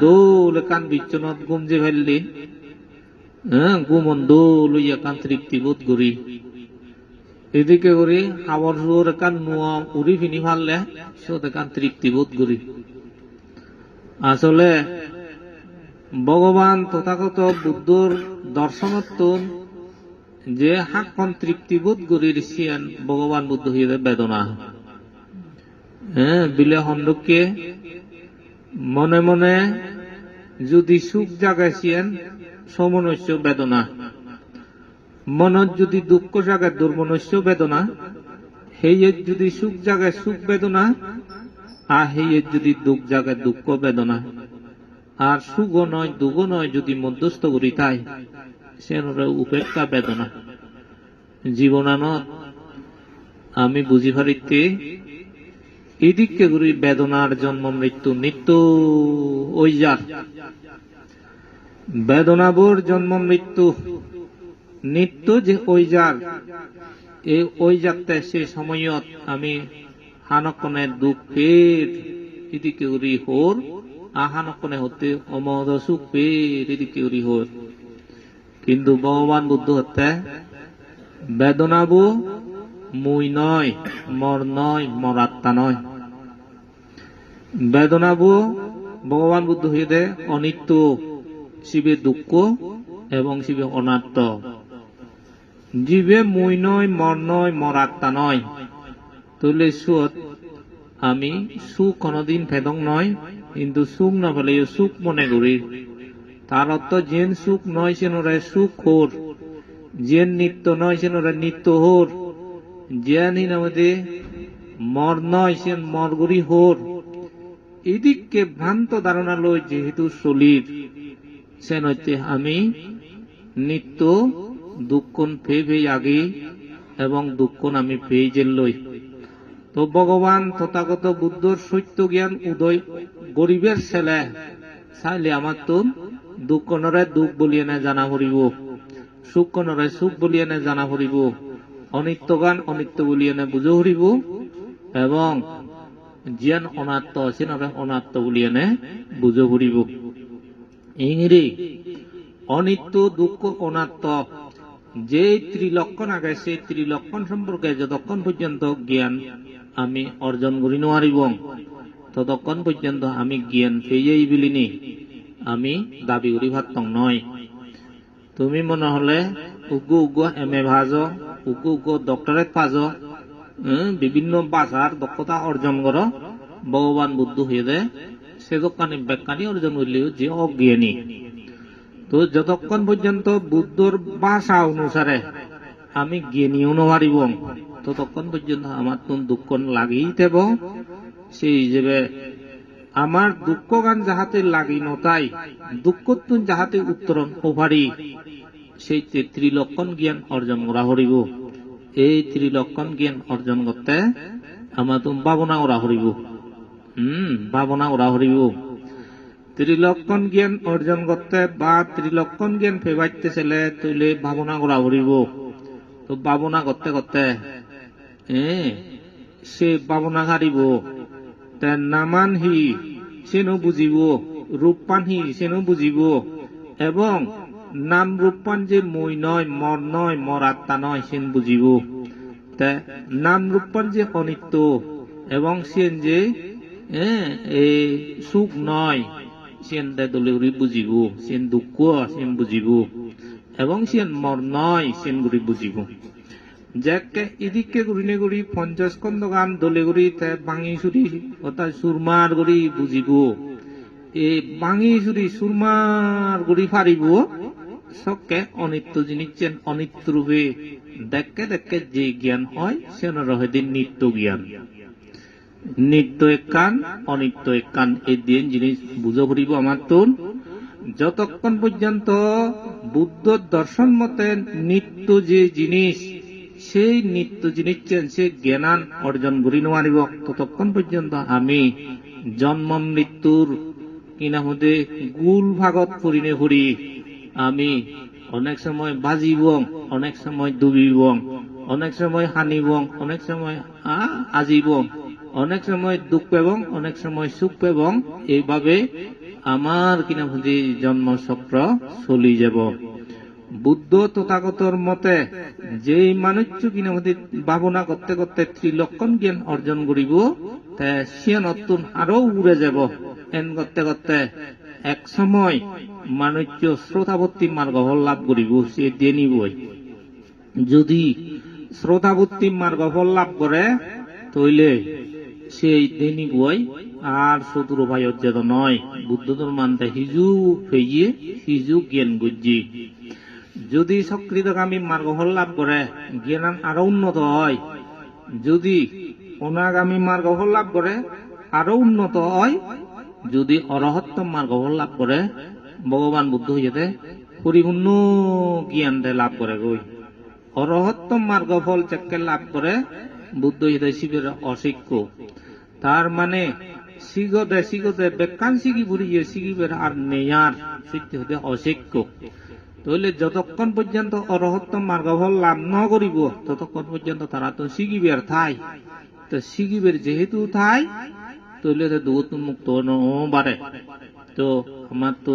দোল কান বিচ্ছনত গুম যে ফেললি হ্যাঁ গুমন দোল ইয়া কান তৃপ্তি বোধ করি। এদিকে করি হাবর সুর কান নুয়া উড়ি ফিনি ফাললে সে কান তৃপ্তি বোধ করি। আসলে, ভগবান তথাগত বুদ্ধর দর্শনত যে হাকন তৃপ্তিবোধ করির সিয়ান ভগবান বুদ্ধ হইয়ে বেদনা। হ্যাঁ বিলে হন্ডকে মনে মনে যদি সুখ জাগাইছিয়েন সমনস্য বেদনা। মনত যদি দুঃখ জাগায়, দুর্মনস্য বেদনা। হেয়ের যদি সুখ জাগায়, সুখ বেদনা। আর হেয়ের যদি দুঃখ জাগায়, দুঃখ বেদনা। আর সুখ নয় দুঃখ নয় যদি মধ্যস্থ করি তাই। সে উপেক্ষা বেদনা। জীবনানত আমি বুঝি পারিতে এদিকে করি বেদনার জন্ম মৃত্যু নিত্য ওই যার বেদনাবোর জন্ম মৃত্যু নিত্য যে ওই যার এই ওই যাত্রা সে সময়ত আমি হানকনে দুঃখের এদিকে করি হোর আহানকনে হতে অমদ সুখ পের এদিকে করি হোর। কিন্তু ভগবান বুদ্ধ হত্যা বেদনাবো মুই নয়, মর নয় মরাত্মা নয়। বেদনাবো, ভগবান বুদ্ধ দে অনিত্য, শিবে দুঃখ এবং শিবে অনাত্ম। জীবে মুই নয় মর নয় মরাত্মা নয়। তুলে সুত আমি সুখ কোনদিন ফেদং নয়, কিন্তু সুখ না ফেলে সুখ মনে করি। তার অর্থ, যেন সুখ নয় সে সুখ হোর, যেন নিত্য নয় সে নিত্য হোর জ্ঞানী নামে মর নয় সে মরগুরি হোর। এদিককে ভ্রান্ত ধারণা লই যেহেতু শরীর সে হচ্ছে আমি নিত্য দুঃখন ফে ফে আগে এবং দুঃখন আমি পেয়ে যে লই। তো ভগবান তথাগত বুদ্ধর সত্য জ্ঞান উদয় গরিবের ছেলে, চাইলে আমার তো দুঃখ নরে দুঃখ বলিয়ে না জানা পড়িব সুখ নরে সুখ বলিয়ে না জানা পড়িব অনিত্য গান অনিত্য বলিয়ে না বুঝো পড়িব এবং জ্ঞান অনাত্ম আছে নরে অনাত্ম বলিয়ে না বুঝো পড়িব ইংরি অনিত্য দুঃখ অনাত্ম যে ত্রিলক্ষণ আগে সেই ত্রিলক্ষণ সম্পর্কে যতক্ষণ পর্যন্ত জ্ঞান আমি অর্জন করি নোৱাৰিব ততক্ষণ পর্যন্ত আমি জ্ঞান পেয়েই বিলিনি আমি দাবি করি ভাবতং নয় তুমি মনে হলে উগু উগু এম এ ভাজ উগু উগু ডক্টরেট পাজ বিভিন্ন ভাষার দক্ষতা অর্জন কর ভগবান বুদ্ধ হয়ে দে সে দোকানি ব্যাখ্যানি অর্জন করলেও যে অজ্ঞানী। তো যতক্ষণ পর্যন্ত বুদ্ধর ভাষা অনুসারে আমি জ্ঞানীও নোৱাৰিব, ততক্ষণ পর্যন্ত আমার তো দুঃখ লাগেই দেব সেই হিসেবে আমার দুঃখ গান যাহাতে লাগি নতাই দুঃখ তুন যাহাতে উত্তরণ হবারি সেই ত্রিলক্ষণ জ্ঞান অর্জন করা হরিব এই ত্রিলক্ষণ জ্ঞান অর্জন করতে আমার তো ভাবনা করা হরিব হম ভাবনা করা হরিব ত্রিলক্ষণ জ্ঞান অর্জন করতে বা ত্রিলক্ষণ জ্ঞান ফেবাইতে ছেলে তুলে ভাবনা করা হরিব তো ভাবনা করতে করতে সে ভাবনা হারিব তার নামান হি সেনো বুঝিব রূপপান হি সেনো বুঝিব এবং নাম রূপপান যে মই নয়, মর নয়, মর আত্মা নয়, সেন বুঝিব। তা নাম রূপপান যে অনিত্য, এবং সেন যে এই সুখ নয়, সেন দলে বুঝিব, সেন দুঃখ সেন বুঝিব, এবং সেন মর নয়, সেন গুড়ি বুঝিব। যাকে এদিকে গুড়িনে গুড়ি পঞ্চাশ খন্ড গান দলে গুড়ি বাঙি সুরি অর্থাৎ সুরমার গুড়ি বুঝিব। এই বাঙি সুরি সুরমার গুড়ি ফারিব, সবকে অনিত্য জিনিস চেন অনিত্য রূপে। দেখে দেখে যে জ্ঞান হয়, সে রহে দিন নিত্য জ্ঞান। নিত্য এক কান, অনিত্য এক কান এই দিন জিনিস বুঝে পড়িব আমার তোর যতক্ষণ পর্যন্ত বুদ্ধ দর্শন মতে নিত্য যে জিনিস, সেই নিত্য জিনিস সে জ্ঞানান অর্জন করি নোৱাৰিব ততক্ষণ পর্যন্ত আমি জন্ম মৃত্যুর কিনা মধ্যে গুল ভাগত পরিণে ফুরি আমি অনেক সময় বাজিব অনেক সময় ডুবিব অনেক সময় হানিব অনেক সময় আজিব অনেক সময় দুঃখ পেবং অনেক সময় সুখ পেবং এইভাবে আমার কিনা বুঝি জন্মচক্র চলি যাব। বুদ্ধ তথাগতর মতে, যেই মানুষ কিনা বুঝি ভাবনা করতে করতে ত্রিলক্ষণ জ্ঞান অর্জন করিব তে সে নতুন আরও উড়ে যাব। এন করতে করতে এক সময় মানুষ শ্রোতাবর্তী মার্গ লাভ করিব সে দিয়ে নিবই। যদি শ্রোতাবর্তী মার্গ লাভ করে, তইলে সেই দেনি বই আর শত্রু ভাই অজ্ঞাত নয়, বুদ্ধ ধর্মান্তে হিজু ফেইয়ে, হিজু জ্ঞান বুঝি। যদি সক্রিয়গামী মার্গ লাভ করে জ্ঞান আরও উন্নত হয়। যদি অনাগামী মার্গ লাভ করে, আরও উন্নত হয়। যদি অরহত্ত মার্গ লাভ করে, ভগবান বুদ্ধ হইয়াতে পরিপূর্ণ জ্ঞান লাভ করে গই। অরহত্ত মার্গ ফল চেককে লাভ করে বুদ্ধ হইতে শিবের অশিক্য তার মানে শিগতে শিগতে বেকান শিগি বুড়িয়ে শিগিবের আর নেয়ার শিখতে হতে অশিক্য তাহলে যতক্ষণ পর্যন্ত অরহত্ত মার্গফল লাভ ন করিব, ততক্ষণ পর্যন্ত তারা তো শিগিবের থাই। তো শিগিবের যেহেতু থাই তাহলে তো দূত মুক্ত নবারে তো আমার তো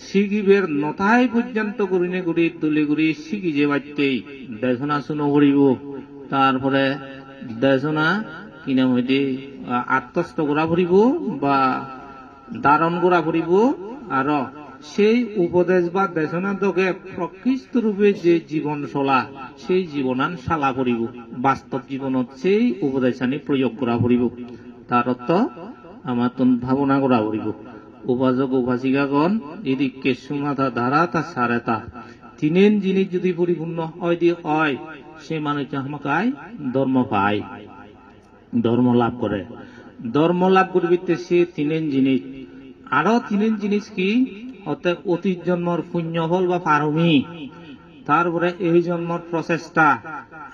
শিগিবের নথাই পর্যন্ত করিনে গুড়ি তুলি গুড়ি শিগি যে বাচ্চেই দেশনা শুনো করিব তারপরে দেশনা কিনা হইতে আত্মস্থ করা ফুরিব বা দারণ করা ফুরিব আর সেই উপদেশ বা দেশনা দকে প্রকৃষ্ট রূপে যে জীবন চলা সেই জীবনান শালা ফুরিব বাস্তব জীবনত সেই উপদেশানি প্রয়োগ করা ফুরিব তার অর্থ আমার তো ভাবনা করা ফুরিব উপাসক উপাসিকাগণ এদিকে সুমাথা ধারা তা সারে তা তিনেন জিনিস যদি পরিপূর্ণ হয় দিয়ে হয়, সে মানুষ আমাকে ধর্ম পায়, ধর্ম লাভ করে। ধর্ম লাভ করিবিতে সে তিনেন জিনিস। আরও তিনেন জিনিস কি? অর্থাৎ অতীত জন্মর পুণ্য ফল বা পারমি তারপরে এই জন্মর প্রচেষ্টা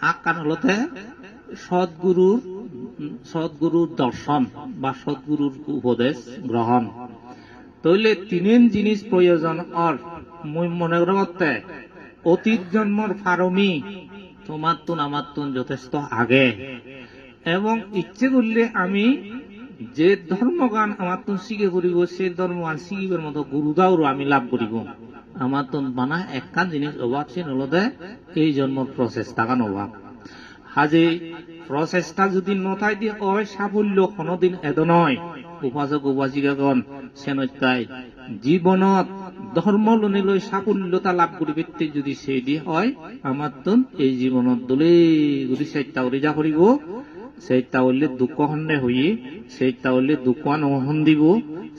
আকার হলতে সদ্গুরুর সদ্গুরুর দর্শন বা সদ্গুরুর উপদেশ গ্রহণ। তইলে তিনেন জিনিস প্রয়োজন অর মুই মনে করতে অতীত জন্মর ফারমি তোমার তুন আমার তুন যথেষ্ট আগে। এবং ইচ্ছে করলে আমি যে ধর্মগান আমার তো শিখে করিব সেই ধর্মগান শিখিবার মতো গুরুদাওর আমি লাভ করিব। আমার তো মানা একখান জিনিস অভাব, সে নলদে এই জন্মর প্রচেষ্টা গান অভাব। হাজে প্রচেষ্টা যদি নথাই দিয়ে অয় সাফল্য কোনোদিন এদ নয় উপাসক উপাসিকাগণ সেনতাই জীবনত ধর্ম লনে লৈ সাফল্যতা লাভ করিবে যদি সেই দিয়ে হয় আমার তো এই জীবনত দলে গুলি চাইটা যা করিব সেইটা হলে দুঃখ খণ্ডে হইয়ে সেইটা হলে দুঃখ নহন দিব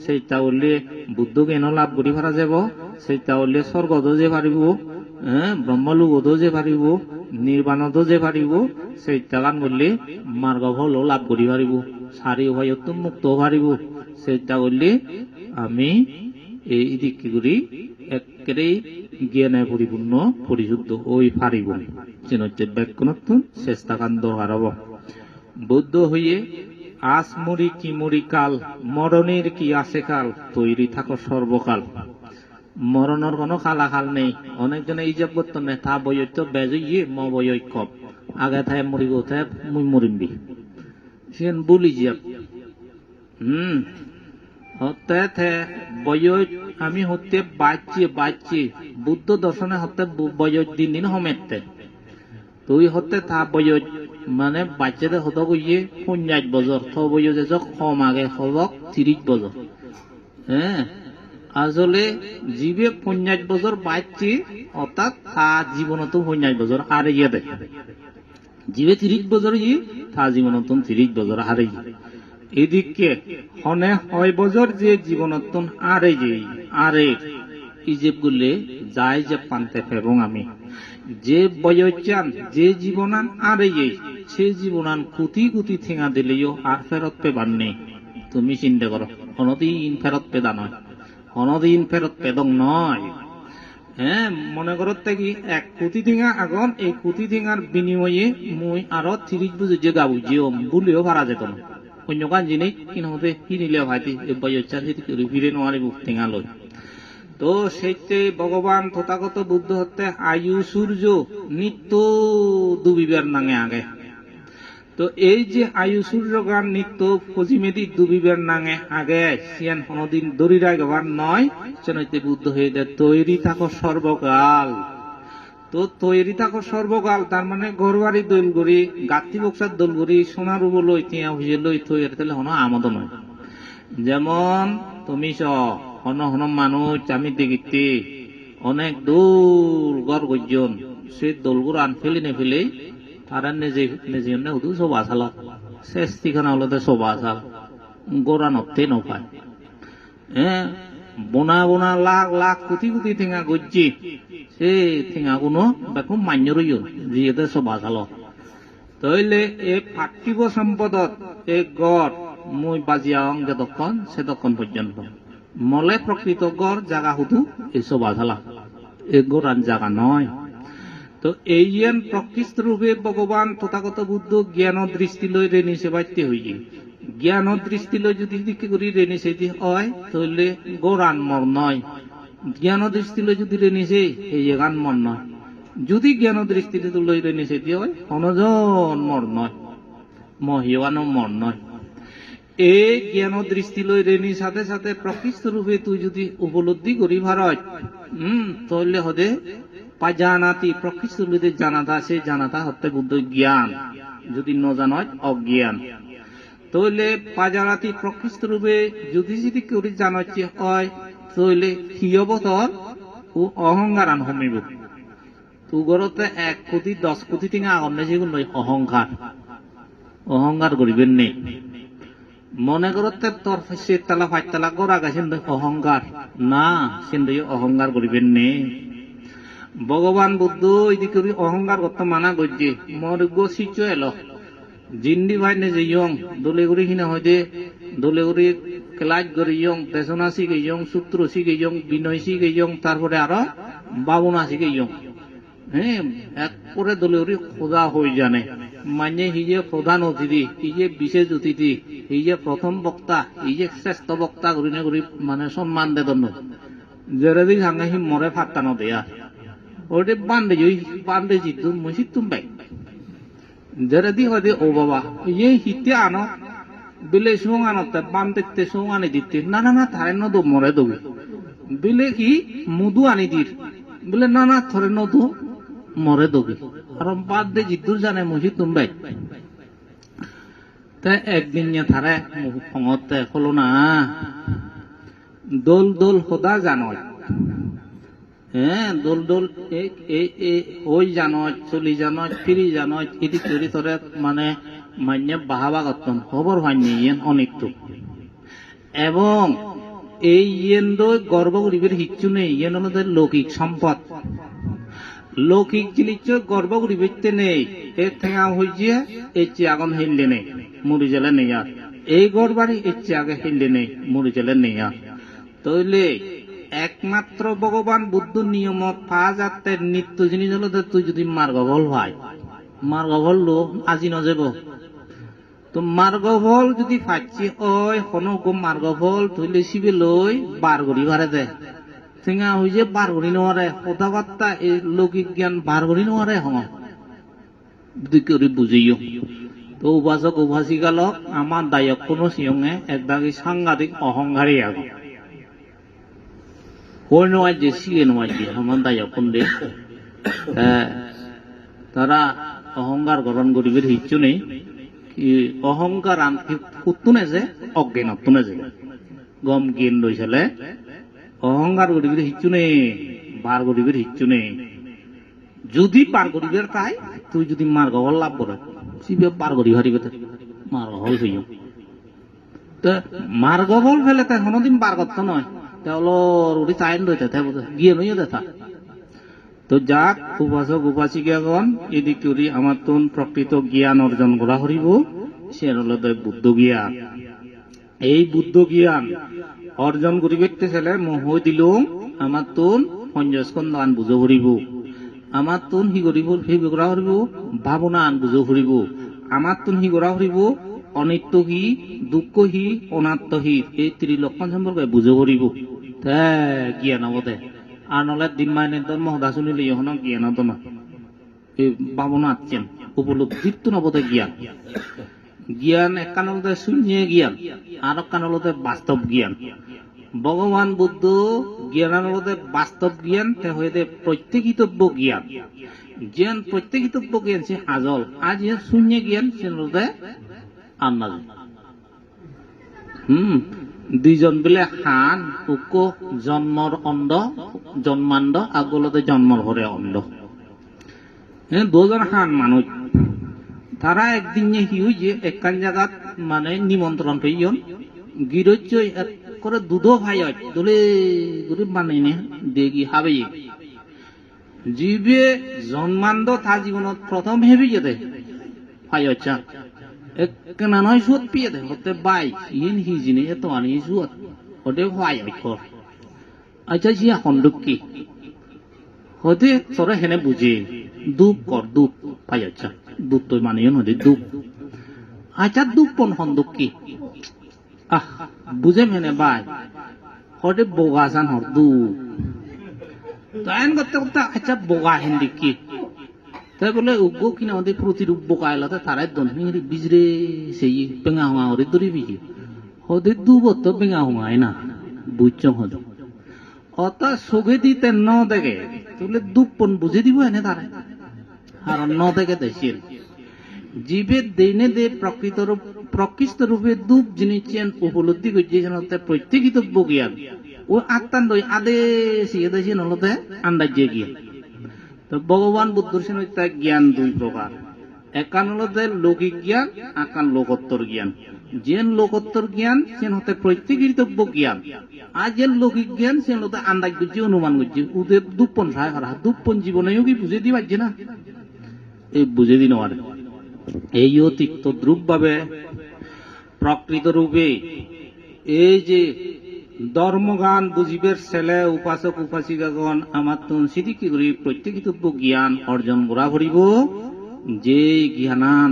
সেইটা হলে বুদ্ধ জ্ঞান লাভ করি পারা যাব সেইটা হলে স্বর্গদ যে পারিব যে পারিব নির্বাণদ যে পারিব সেইটা গান করলে মার্গ ফল লাভ করি পারিব, সারি উভয়ত মুক্ত পারিব। সেইটা করলে আমি এই দিকে করি একেবারে জ্ঞানে পরিপূর্ণ, পরিশুদ্ধ ওই পারিব। চিনচ্ছে ব্যাকুণত্ব চেষ্টা কান দরকার হব বুদ্ধ হইয়ে আস মরি কি মরি কাল মরণের কি আছে কাল, তৈরি থাকো সর্বকাল। মরণের কোনো খালাখাল নেই। অনেকজনে ইজাব করতো না তা বইত বেজইয়ে ম বই কপ আগে থায় মরিব থায় মুই মরিমবি সেন বলি যাব হুম, হতে থে বই আমি হতে বাচ্চি বাচ্চি। বুদ্ধ দর্শনে হতে বই দিন দিন হমেতে তুই হতে থা বই মানে বাচ্চাদের হত গিয়ে পঞ্চাশ বছর থ বই যে কম আগে হবক তিরিশ বছর হ্যাঁ আসলে জীবে পঞ্চাশ বছর বাচ্চি অর্থাৎ তা জীবনত পঞ্চাশ বছর আর ইয়ে দেয় জীবে তিরিশ বছর ই, তা জীবনত তিরিশ বছর হারে এদিকে, হনে হয় বছর যে জীবনত আরে যে আরে ইজেব গুলে যাই যে পান্তে ফেরং আমি। যে বয়চান যে জীবনান আর এই সে জীবনান কুতি কুতি ঠেঙা দিলেও আর ফেরত পেবার নেই। তুমি চিন্তা করো, কোনদিন ফেরত পেদা নয়। কোনদিন ফেরত পেদং নয়। হ্যাঁ মনে করো কি, এক কোটি ঠেঙা আগন এই কোটি ঠেঙার বিনিময়ে মুই আরও তিরিশ বছর যে গাবু যে বলিও পারা যেত না। অন্য কান জিনিস কিনতে কিনিলে ভাইতি বয়চান যদি ফিরে নোয়ারি বুক ঠেঙা লয় তো সেইতে ভগবান তথাগত বুদ্ধ হতে আয়ু সূর্য নিত্য দুবিবার নাঙে আগে। তো এই যে আয়ু সূর্যগান নিত্য ফজিমেদি দুবিবের নাঙে আগে সিয়ান হনদিন দরিরা গবার নয় চেনইতে বুদ্ধ হয়ে দেয় তৈরি থাকো সর্বকাল। তো তৈরি থাকো সর্বকাল, তার মানে ঘরবাড়ি দোলগুড়ি গাত্তি বক্সার দোলগুড়ি, সোনার উবো লই তিয়া হইয়ে লই, তৈরি তাহলে হন আমদ নয় যেমন তুমি স হন হন মানুষ, আমি দেখিতে, অনেক দূর গড় গর্জন সে দোলগুর আন ফেলি নে ফেলেই তারা নিজে নিজে এমনি শুধু সব আসাল শেষটিখানা হলো তো সব আসাল গোড়া নতে নপায়। হ্যাঁ বোনা বোনা, লাখ লাখ, কোটি কোটি ঠেঙা গজ্জি। সে ঠেঙা কোনো বেকু মান্য রইও যিহেতু সব আসাল তইলে এই পার্থিব সম্পদত এই গড় মই বাজিয়াং যতক্ষণ সেতক্ষণ পর্যন্ত মলে প্রকৃত গড় জাগা শুধু এইসব আসালা এই গড়ান জাগা নয় তো এই যেন প্রকৃষ্ট রূপে ভগবান তথাগত বুদ্ধ জ্ঞান দৃষ্টি লৈ রেনি সেবাইতে হইয়ে জ্ঞান দৃষ্টি লৈ যদি দিকে করি রেনি সেটি হয়, তাহলে গোরান মর নয়। জ্ঞান দৃষ্টি লৈ যদি রেনি সে এই গান মর নয়। যদি জ্ঞান দৃষ্টি লৈ রেনি সেটি হয় অনজন মর নয়। মহিয়ানো মর নয়। এই জ্ঞান দৃষ্টি লৈ রেনি সাথে সাথে প্রকৃষ্ট রূপে তুই যদি উপলব্ধি করি ভারত হম তাহলে হদে পাজানাতি প্রকৃষ্ট রূপে জানাতা সেই জানাতা হতে বুদ্ধ জ্ঞান। যদি ন জানয় অজ্ঞান। তাহলে পাজানাতি প্রকৃষ্ট রূপে যদি যদি করি জানাচ্ছে হয়, তাহলে কি অবতর ও অহংকার আন হমিব? তু ঘরতে এক কোটি, দশ কোটি টিঙা আগনে যেগুলো অহংকার। অহংকার করিবেন নেই মনে করতে তোর সে তালা ফাইভ তালা করা গেছেন অহংকার। না সেন্দ অহংকার করিবেন নে। ভগবান বুদ্ধ এদিকে অহংকার করতে মানা করছে। মর গো সিচ এলো। জিন্দি ভাই নে যে ইয়ং দলে গুড়ি হিনা হয় দে দলে গুড়ি ক্লাস করে ইয়ং তেসনা শিখে ইয়ং সূত্র শিখে ইয়ং বিনয় শিখে ইয়ং, তারপরে আরও বাবুনা শিখে ইয়ং। হ্যাঁ এক করে দলে গুড়ি খোদা হয়ে জানে। মানে হি যে প্রধান অতিথি, হি যে বিশেষ অতিথি, হি যে প্রথম বক্তা, হি যে শ্রেষ্ঠ বক্তা করি না করি মানে সম্মান দে দণ্ড যেরেদি সাঙ্গে হি মরে ফাটানো দেয়া। ওটা বান্ধে জই বান্ধে জিতু মুসি তুমবাই। যেরেদি হদে, ও বাবা ইয়ে হিতে আনো, বিলে সুং আনতে বান্ধে সুং আনি দিতে। না না না থারে নদু, মরে দবি। বিলে কি মুদু আনি দির। বলে, না না, থরে নদু, মরে দবি। আর বাদ জিদ্দুর জানে মুসি তুমবাই। তে একদিন নিয়ে থারে খঙতে হলো না। দোল দোল সদা জানয়। হ্যাঁ দোল দোল ওই জানয় চলি জানয় ফিরি জানয় ইদি করি তোরে মানে মান্য বাহাবা গতন খবর হয়নি ইয়েন অনেকটু এবং এই ইয়েন গর্ব করিবের হিচ্ছু নেই, ইয়েন হলো লৌকিক সম্পদ। লৌকিক জিনিস গর্ব করিবে নেই, এর থেকে হইছে এই চিয়াগন হিললে নেই, মুড়ি জেলে নেই আর। এই গড় বাড়ি এই চিয়াগে হিললে নেই, মুড়ি জেলে নেই আর। তইলে একমাত্র ভগবান বুদ্ধ পা যাতে নিত্য জিনিস হলো যে তুই যদি মার্গফল হয়। মার্গফল লো আজি নযাব তো মার্গফল যদি পাচ্ছি ওই গো মার্গফল তুইলে শিবে লই বার করি ভারে দে। সিঙা হইছে বার করি নোৱাৰে কথাবাৰ্তা এই লৌকিক জ্ঞান বার করি নোৱাৰে হঙ দুই বুজিও তো উপাসক উপাসিকালক আমার দায়ক কোনো সিয়ঙে একদাগি সাংঘাতিক অহংকারী আগে। নয় যে সিয়ে নয় যে আমার দায়ক কোন দে তারা অহংকার গ্রহণ করিবে হিচ্ছু নেই। কি অহংকার আনকি ফুতুনে যে অজ্ঞানতুনে যে। গম জ্ঞান রইছিলে অহংকার করিবে হিচ্ছু নেই, বার করিবে হিচ্ছু নেই। যদি পার করিবে তাই, তুই যদি মার্গ হল লাভ করে সিবে পার করি হারিবে মার্গ হল হইও। তো মার্গ হল ফেলে তাই কোনোদিন পার করতে নয়। তেওলোর উড়ি চাইন রইতে তাই বোধ গিয়ে নইও দেখা তো যাক উপাসক উপাসিকাগণ এদিক করি আমার তোন প্রকৃত জ্ঞান অর্জন করা হরিব সে হল বুদ্ধ জ্ঞান এই বুদ্ধ জ্ঞান অর্জন করিবে ছেলে মহ দিলুম আমার তোন সঞ্জস্কন্দ আন বুঝো ফুরিব আমার তোন সি কৰিব সি কৰা ফুৰিব ভাৱনা আন বুঝো ফুৰিব আমার তোন সি কৰা ফুৰিব অনিত্য সি দুঃখ সি অনাত্ম সি এই ত্রিলক্ষণ সম্পর্কে বুঝো তে, জ্ঞান হব দে। আর নহলে দিন মাইনে তোর মহদা শুনিলে ইহন জ্ঞান হতো না এই ভাৱনা আছেন উপলব্ধির তো নবতে জ্ঞান। জ্ঞান একানলতে শূন্য জ্ঞান আর একানলতে বাস্তব জ্ঞান। ভগবান বুদ্ধ জ্ঞানানলতে বাস্তব জ্ঞান, তে হইতে প্রত্যেকিতব্য জ্ঞান। জ্ঞান প্রত্যেকিতব্য জ্ঞান, সে আজল আজ শূন্য জ্ঞান সে দুইজন বোলে হান, উক জন্মর অন্ধ, জন্মান্ধ আগলতে জন্মর হরে অন্ধ। এ দুজন হান মানুষ তারা একদিন যে একখান জায়গাত মানে নিমন্ত্রণ পেয়েন গিরজ্য এক করে দুধো ভাই দলে গরিব মানে দেখি হাবে। জীবে জন্মান্ধ তা জীবনত প্রথম হেবি যেতে ভাই আচ্ছা একখানা নয় সুদ পিয়ে দে হতে বাই ইন হিজিনি এত আনি সুদ, হতে হয় আচ্ছা জিয়া হন্ডুকি হতে তোরা হেনে বুঝে, দুপ কর, দুপ পাই আচ্ছা দুপ তো মানে নদী, দুপ। আচ্ছা দুপ পন হন্দুক কি? আহ, বুঝে মেনে বাই, হতে বোগা সান হর, দুপ। তাইন করতে করতে আচ্ছা বোগা হেন্দি কি? তাই বলে উগ্র কিনা আমাদের প্রতিরূপ বোকা এলাতে তারাই দন হিংরি বিজরে সেই বেঙা হুঙা হরে দরি বিজি। হতে দুবত তো বেঙা হুঙাই না, বুঝছ হদ অত সোগে দিতে ন দেখে তাহলে দুপন বুঝে দিব এনে তারে। আর ন দেখে দেশের। জীবের দিনে দে প্রকৃত রূপ, প্রকৃষ্ট রূপে দুপ জিনিসেন উপলব্ধি করছে জানতে প্রত্যেকিত জ্ঞান ও আত্মান দই আদে সিয়ে দেশে নলতে আন্দাজ গিয়ে। তো ভগবান বুদ্ধর সেন জ্ঞান দুই প্রকার। একান হলতে লৌকিক জ্ঞান, আকান লোকোত্তর জ্ঞান। যেন লোকোত্তর জ্ঞান, সেন হতে প্রত্যেকিতব্য জ্ঞান। আর যেন লৌকিক জ্ঞান, সেন হতে আন্দাজ করছে অনুমান করছে উদের দুপন সায় করা দুপন জীবনেও কি বুঝে দি পারছে না? এই বুঝে দি নেওয়ার এই অতিক্ত দ্রুপ ভাবে প্রকৃত রূপে, এই যে ধর্মগান বুঝিবের ছেলে, উপাসক, উপাসিকাগণ, আমার তো সিদ্ধি করি প্রত্যেকিতব্য জ্ঞান অর্জন করা করিব যে জ্ঞানান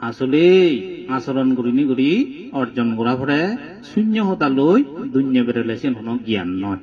আসলে আচরণ করিনি করি অর্জন করা পরে শূন্য হতা লই দুন্য বেরোলে সে জ্ঞান নয়।